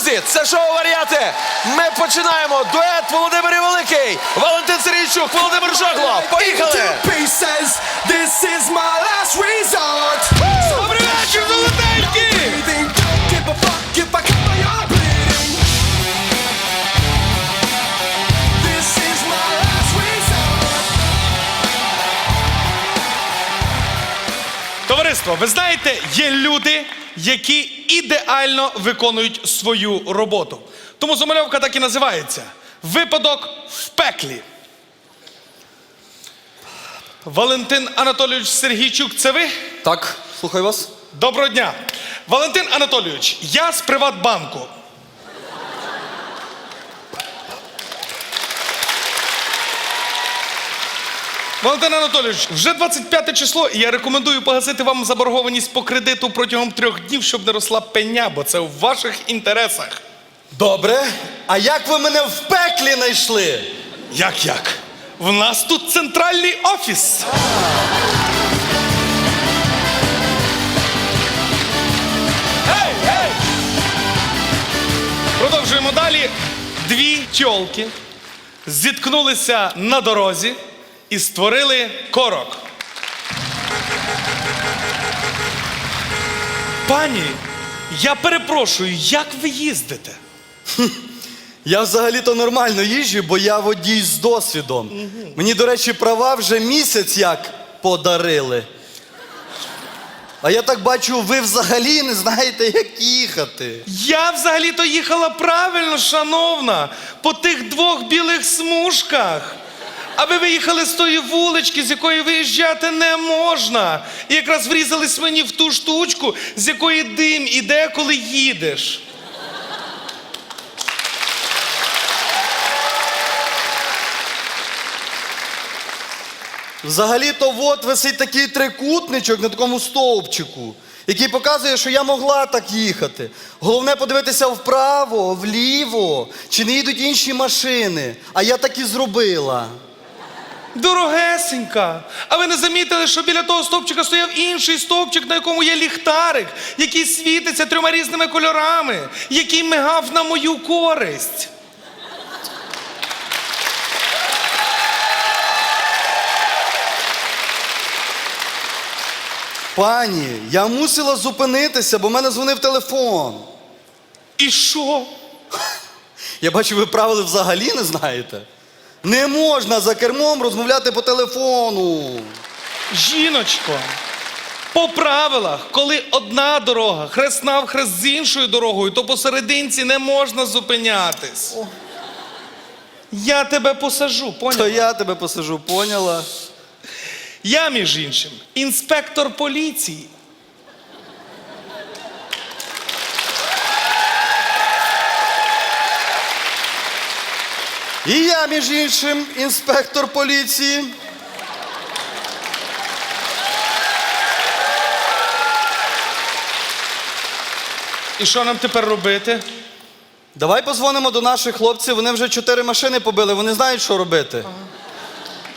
Друзі, це шоу варіати. Ми починаємо. Дует Володимир Великий, Валентин Сергійчук, Володимир Жогло. Поїхали! pieces. This is my last resort. Добрий вечір, resort. Товариство, ви знаєте, є люди, які ідеально виконують свою роботу. Тому замальовка так і називається Випадок в пеклі. Валентин Анатолійович Сергійчук, це ви? Так, слухаю вас. Доброго дня. Валентин Анатолійович, я з Приватбанку. Валентин Анатолійович, вже 25 число, і я рекомендую погасити вам заборгованість по кредиту протягом трьох днів, щоб не росла пеня, бо це в ваших інтересах. Добре. А як ви мене в пеклі знайшли? Як як? В нас тут центральний офіс. Гей, гей! Продовжуємо далі. Дві тьолки зіткнулися на дорозі і створили корок. Пані, я перепрошую, як ви їздите? Я взагалі-то нормально їжджу, бо я водій з досвідом. Мені, до речі, права вже місяць як подарили. А я так бачу, ви взагалі не знаєте, як їхати. Я взагалі-то їхала правильно, шановна, по тих двох білих смужках. А ви виїхали з тої вулички, з якої виїжджати не можна. І якраз врізались мені в ту штучку, з якої дим іде, коли їдеш. Взагалі-то от висить такий трикутничок на такому стовпчику, який показує, що я могла так їхати. Головне подивитися вправо, вліво, чи не їдуть інші машини. А я так і зробила. Дорогесенька, а ви не замітили, що біля того стовпчика стояв інший стовпчик, на якому є ліхтарик, який світиться трьома різними кольорами, який мигав на мою користь. Пані, я мусила зупинитися, бо в мене дзвонив телефон. І що? Я бачу, ви правил взагалі не знаєте. Не можна за кермом розмовляти по телефону. Жіночко, по правилах, коли одна дорога хресна в хрест з іншою дорогою, то посерединці не можна зупинятись. Я тебе посажу, То я тебе посажу, поняла? Я, між іншим, інспектор поліції. І я, між іншим, інспектор поліції. І що нам тепер робити? Давай позвонимо до наших хлопців. Вони вже чотири машини побили, вони знають, що робити.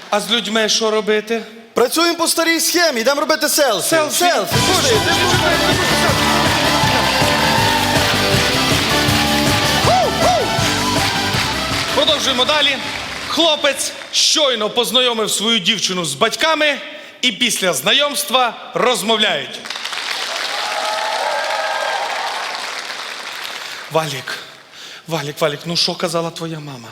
А з людьми що робити? Працюємо по старій схемі, йдемо робити селфі. Селфі. Селфі. пішли. Продовжуємо далі. Хлопець щойно познайомив свою дівчину з батьками і після знайомства розмовляють. Валік, Валік, Валік, ну що казала твоя мама?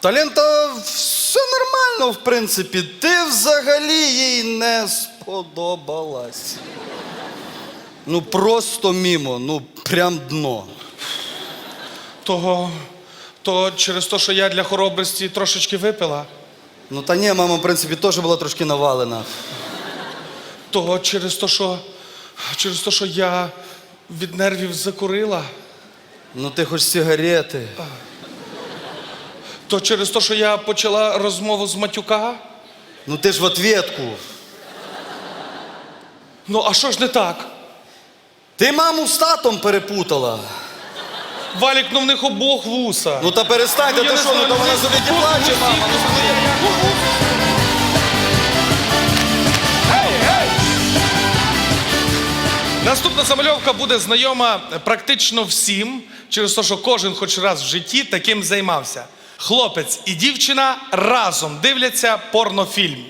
Та Лента, все нормально, в принципі. Ти взагалі їй не сподобалась. Ну просто мімо, ну прям дно. Того, то через те, що я для хоробрості трошечки випила, Ну та ні, мама, в принципі, теж була трошки навалена. того через те, що, через те, що я від нервів закурила, Ну ти хоч сигарети. то через те, що я почала розмову з матюка. Ну ти ж в ответку. Ну, а що ж не так? Ти маму з татом перепутала. Валік, ну в них обох вуса. Ну та перестаньте, я ти не що, ну знаю, то вона ну, ну, плаче, ну, мама. ну, Ну, Наступна замальовка буде знайома практично всім, через те, що кожен хоч раз в житті таким займався. Хлопець і дівчина разом дивляться порнофільм.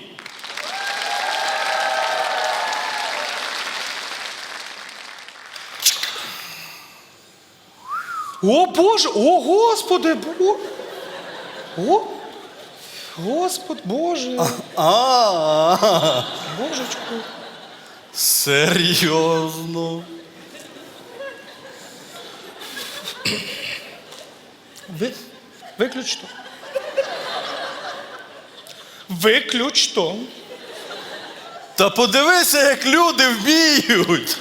О Боже, о Господи, Бо... О, Господь Боже, А, Божечку. серйозно. Ви... Виключ то. Виключ то. Та подивися, як люди вміють.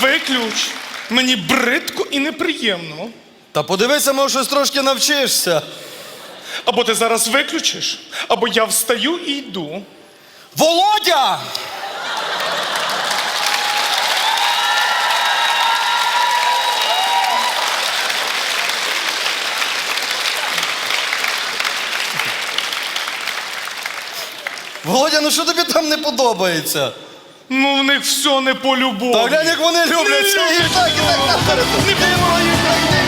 Виключ. Мені бридко і неприємно. Та подивися, може, щось трошки навчишся. Або ти зараз виключиш, або я встаю і йду. Володя! Володя, ну що тобі там не подобається? Ну, в них все не по любові. Та глянь, як вони люблять. Це і так, і так наперед. Ти мої країни.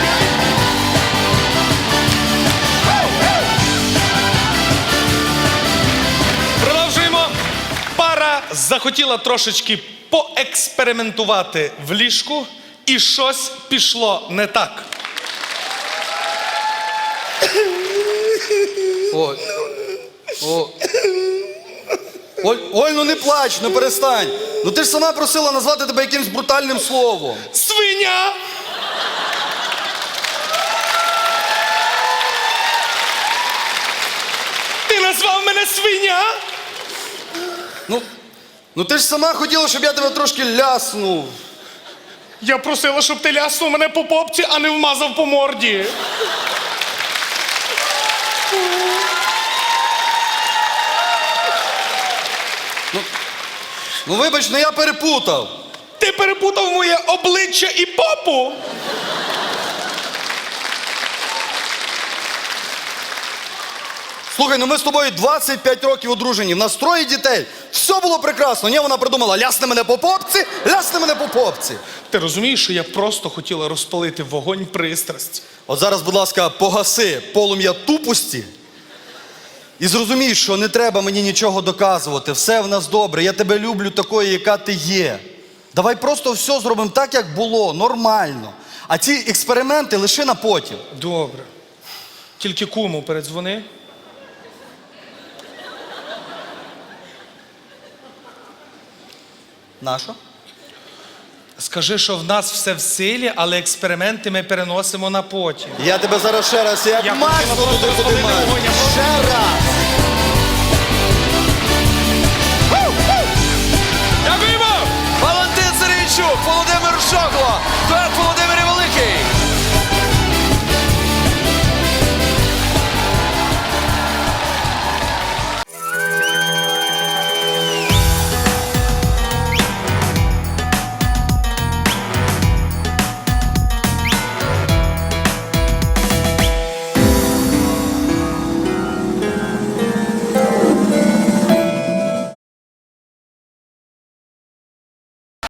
Продовжуємо. Пара захотіла трошечки поекспериментувати в ліжку, і щось пішло не так. Ой. О. Оль, Оль, ну не плач, ну перестань. Ну ти ж сама просила назвати тебе якимсь брутальним словом. Свиня! Ти назвав мене свиня? Ну, ну ти ж сама хотіла, щоб я тебе трошки ляснув. Я просила, щоб ти ляснув мене по попці, а не вмазав по морді. Ну вибач, ну я перепутав. Ти перепутав моє обличчя і попу. Слухай, ну ми з тобою 25 років одружені, в нас троє дітей. Все було прекрасно. Ні, вона придумала, лясне мене по попці, лясне мене по попці. Ти розумієш, що я просто хотіла розпалити вогонь пристрасті. От зараз, будь ласка, погаси полум'я тупості. І зрозумій, що не треба мені нічого доказувати. Все в нас добре. Я тебе люблю такою, яка ти є. Давай просто все зробимо так, як було, нормально. А ці експерименти лиши на потім. Добре. Тільки куму передзвони. Нащо? Скажи, що в нас все в силі, але експерименти ми переносимо на потім. Я тебе зараз ще раз як Я маску. туди просто туди розпалити я просто- Ще раз. Дякуємо! Валентин Сергійчук, Володимир Жогло,